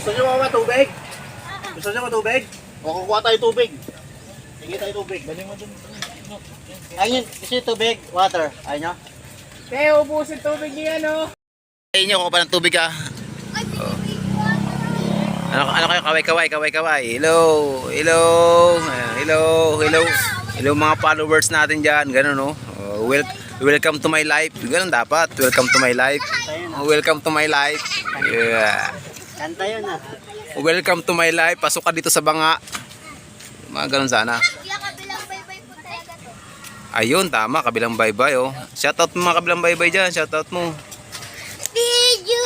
Gusto nyo mga tubig? Gusto nyo mga tubig? O kukuha tayo tubig. Sige tayo tubig. Dali mo dun. Ayun, gusto nyo tubig? Water. Ayun nyo? Kaya ubusin tubig niya, no? Ayun nyo, kuha pa ng tubig ah. Oh. Ano, ano kayo? Kaway, kaway, kaway, kaway. Hello, hello, hello, hello. Hello mga followers natin dyan. Ganun no. Oh, wel welcome to my life. Ganun dapat. Welcome to my life. Oh, welcome to my life. Yeah. Kanta yun ah. Welcome to my life. Pasok ka dito sa banga. Mga ganun sana. Kaya kabilang baybay po talaga to. Ayun, tama. Kabilang bye-bye oh. Shoutout mo mga kabilang bye-bye dyan. Shoutout mo. Video!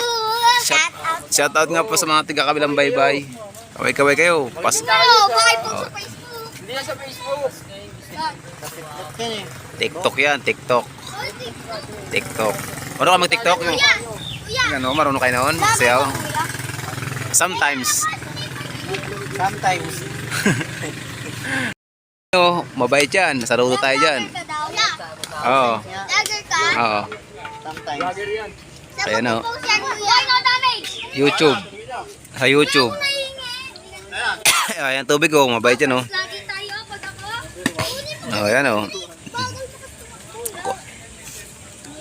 Shout, shoutout nga po sa mga tiga kabilang bye-bye. Kaway-kaway kayo. Pas Pero, bakit po sa Facebook? Hindi na sa Facebook. TikTok yan, TikTok. Oh, TikTok. Marunong ka mag-TikTok? Yung, Kuya! Kuya! ano, marunong kayo noon? Sayaw? Sometimes. Sometimes. Ano, mabait yan. Saludo tayo dyan. Oo. Oo. Sometimes. Ayan, oh. post yan, kuya? no damage! YouTube. Sa YouTube. Ayan, tubig oh. Mabait yan oh. Lagi tayo pag ako. Kunin mo. Oh, ayan oh.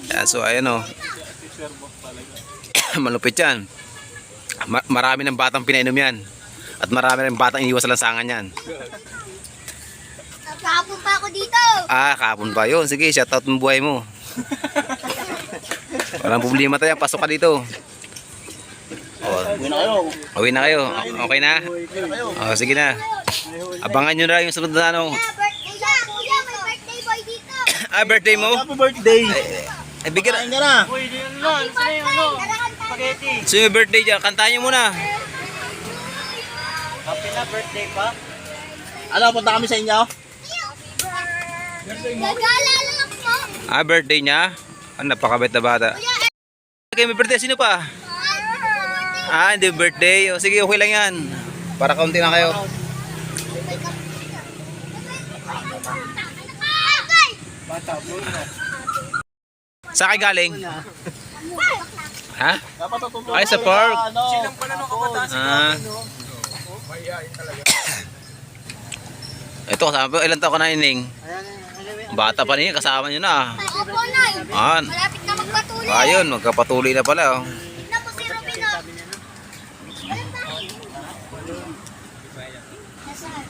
Sa Ayan, so ayan oh. Malupit yan. Ma- marami ng batang pinainom yan. At marami ng batang iniwas sa lansangan yan. Kahapon pa ako dito. Ah, kahapon pa yun. Sige, shoutout mo buhay mo. Walang problema tayo. Pasok ka dito. Oh, Uwi na kayo. uwi na kayo. Okay na? Oh, sige na. Abangan nyo na lang yung sunod na ano. Kuya, birthday kuya, kuya, may birthday boy dito. Ah, birthday mo? Happy birthday. Ay, bigyan Kain ka na. Pwede yun na. Ano sa'yo yung ano? Spaghetti. Yung birthday dyan, kantahan nyo muna. Happy na birthday pa. Ano, punta kami sa inyo? Gagala lang ako po. Ah, birthday niya? Ah, napakabait na bata. Kuya, Okay, may birthday. Sino pa? Ah, hindi birthday. O, sige, okay lang yan. Para kaunti na kayo. Bata. Sa akin galing? Ha? Dapat tutulungan. Ay, sa park. Ano? Pala nung kabataan si ah. Kami, no? Talaga. Ito, kasama ko, ilan taon ka na ining? Bata pa niya, kasama niyo na. Ah. Opo, Nay. Malapit na magpatuloy. Ayun, magkapatuloy na pala. Oh. Na po si Robin, oh. Nasaan?